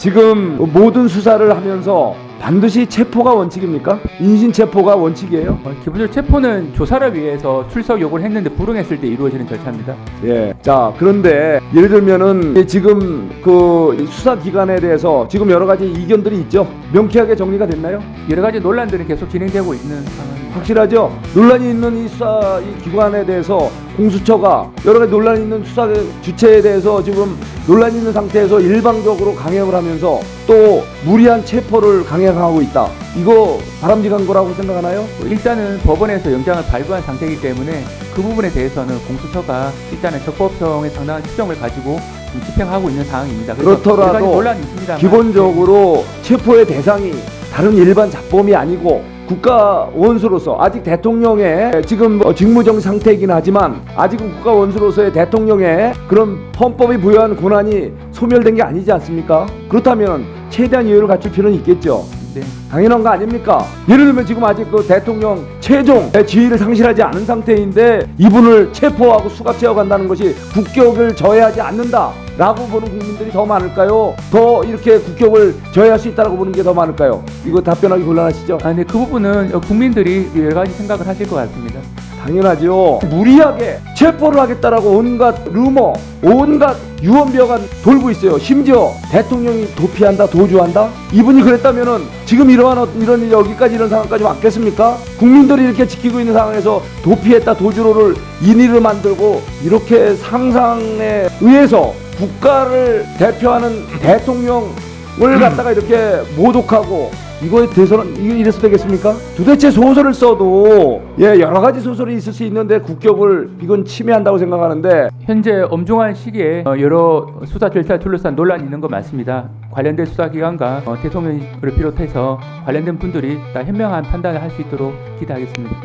지금 모든 수사를 하면서 반드시 체포가 원칙입니까? 인신 체포가 원칙이에요? 어, 기본적으로 체포는 조사를 위해서 출석 요구를 했는데 불응했을 때 이루어지는 절차입니다. 예. 자, 그런데 예를 들면은 지금 그 수사 기관에 대해서 지금 여러 가지 이견들이 있죠. 명쾌하게 정리가 됐나요? 여러 가지 논란들은 계속 진행되고 있는 상황입니다. 확실하죠? 논란이 있는 이 수사 이 기관에 대해서 공수처가 여러 가지 논란이 있는 수사 주체에 대해서 지금 논란이 있는 상태에서 일방적으로 강행을 하면서 또 무리한 체포를 강행하고 있다. 이거 바람직한 거라고 생각하나요? 뭐 일단은 법원에서 영장을 발부한 상태이기 때문에 그 부분에 대해서는 공수처가 일단은 적법성에 상당한 추정을 가지고 좀 집행하고 있는 상황입니다. 그렇더라도. 기본적으로 체포의 대상이 다른 일반 잡범이 아니고 국가 원수로서 아직 대통령의 지금 뭐 직무정 상태이긴 하지만 아직은 국가 원수로서의 대통령의 그런 헌법이 부여한 권한이 소멸된 게 아니지 않습니까? 그렇다면 최대한 여유를 갖출 필요는 있겠죠. 네. 당연한 거 아닙니까? 예를 들면 지금 아직 그 대통령 최종 지위를 상실하지 않은 상태인데 이분을 체포하고 수갑 채워간다는 것이 국격을 저해하지 않는다 라고 보는 국민들이 더 많을까요? 더 이렇게 국격을 저해할 수 있다라고 보는 게 더 많을까요? 이거 답변하기 곤란하시죠? 아, 근데 그 부분은 국민들이 여러 가지 생각을 하실 것 같습니다. 당연하죠. 무리하게 체포를 하겠다라고 온갖 루머, 온갖 유언비어가 돌고 있어요. 심지어 대통령이 도피한다, 도주한다. 이분이 그랬다면은 지금 이러한 어- 이런 일, 여기까지 이런 상황까지 왔겠습니까? 국민들이 이렇게 지키고 있는 상황에서 도피했다, 도주로를 인의를 만들고 이렇게 상상에 의해서 국가를 대표하는 대통령을 갖다가 이렇게 모독하고 이거에 대해서는 이게 이래서 되겠습니까? 도대체 소설을 써도 예 여러 가지 소설이 있을 수 있는데 국격을 이건 침해한다고 생각하는데 현재 엄중한 시기에 어, 여러 수사 절차를 둘러싼 논란이 있는 거 맞습니다. 관련된 수사기관과 어, 대통령을 비롯해서 관련된 분들이 다 현명한 판단을 할 수 있도록 기대하겠습니다.